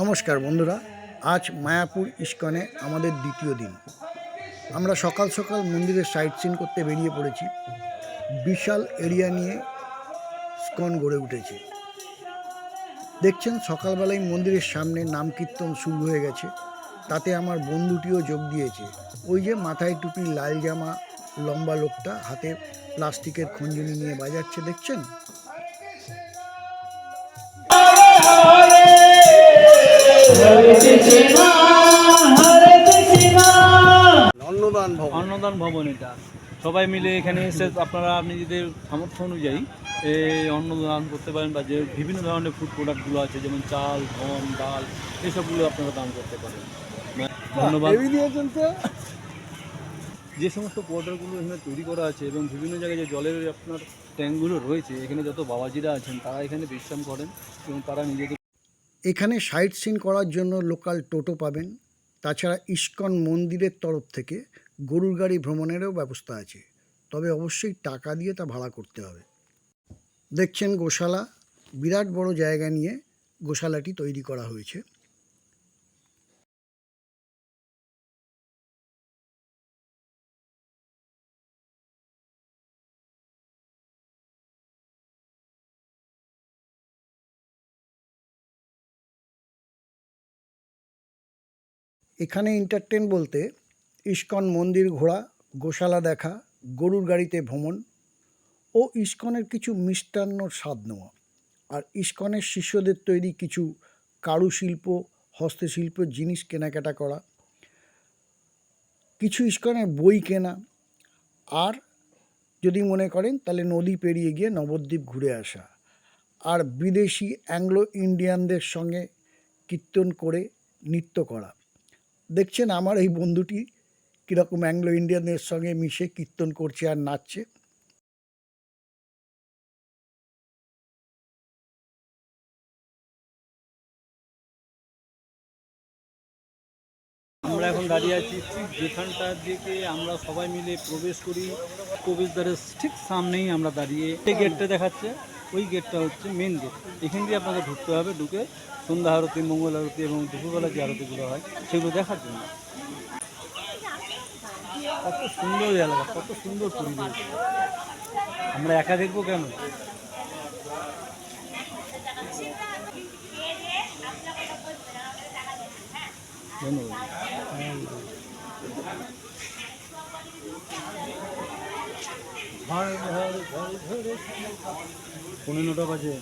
নমস্কার বন্ধুরা, আজ মায়াপুর ইস্কনে আমাদের দ্বিতীয় দিন। আমরা সকাল সকাল মন্দিরের সাইট সিন করতে বেরিয়ে পড়েছি। বিশাল এরিয়া নিয়ে স্কন গড়ে উঠেছে। দেখছেন, সকালবেলায় মন্দিরের সামনে নাম কীর্তন শুরু হয়ে গেছে। তাতে আমার বন্ধুটিও যোগ দিয়েছে। ওই যে মাথায় টুপি, লাল জামা, লম্বা লোকটা, হাতে প্লাস্টিকের খঞ্জনি নিয়ে বাজাচ্ছে, দেখছেন? অন্নদান ভবন। অন্নদান ভবন এটা। সবাই মিলে এখানে এসে আপনারা নিজেদের সামর্থ্য অনুযায়ী এই অন্নদান করতে পারেন বা যে বিভিন্ন ধরনের ফুড প্রোডাক্টগুলো আছে যেমন চাল গম ডাল এসবগুলো আপনারা দান করতে পারেন। ধন্যবাদ। যে সমস্ত কোয়ার্টারগুলো এখানে তৈরি করা আছে এবং বিভিন্ন জায়গায় যে জলের আপনার ট্যাঙ্কগুলো রয়েছে এখানে যত বাবাজিরা আছেন তারা এখানে বিশ্রাম করেন এবং তারা নিজেদের এখানে সাইট সিন করার জন্য লোকাল টোটো পাবেন। তাছাড়া ইস্কন মন্দিরের তরফ থেকে গরুর গাড়ি ভ্রমণেরও ব্যবস্থা আছে। তবে অবশ্যই টাকা দিয়ে তা ভাড়া করতে হবে। দেখছেন গোশালা, বিরাট বড় জায়গা নিয়ে গোশালাটি তৈরি করা হয়েছে। এখানে এন্টারটেন বলতে ইস্কন মন্দির ঘোরা গোশালা দেখা, গরুর গাড়িতে ভ্রমণ ও ইস্কনের কিছু মিষ্টান্নর স্বাদ নেওয়া। আর ইস্কনের শিষ্যদের তৈরি কিছু কারুশিল্প, হস্তশিল্প, জিনিস কেনাকাটা করা, কিছু ইস্কনের বই কেনা আর যদি মনে করেন তাহলে নদী পেরিয়ে গিয়ে নবদ্বীপ ঘুরে আসা আর বিদেশি অ্যাংলো ইন্ডিয়ানদের সঙ্গে কীর্তন করে নৃত্য করা। দেখছেন আমার এই বন্ধুটি কীরকম অ্যাংলো ইন্ডিয়ানদের সঙ্গে মিশে কীর্তন করছে আর নাচছে। আমরা এখন দাঁড়িয়ে আছি ঠিক যেখানটার দিকে আমরা সবাই মিলে প্রবেশ করি। প্রবেশদ্বারের ঠিক সামনেই আমরা দাঁড়িয়ে গেটটা দেখাচ্ছে। ওই গেটটা হচ্ছে মেন গেট এখান দিয়ে আপনাকে ঢুকতে হবে, ঢুকে সন্ধ্যা আরতি, মঙ্গল আরতি এবং দুপুরবেলা যে আরতিগুলো হয়, সেগুলো দেখার জন্য। কত সুন্দর এলাকা, কত সুন্দর পরিবেশ। আমরা একা দেখব কেন? ধন্যবাদ। পনেরোটা বাজে।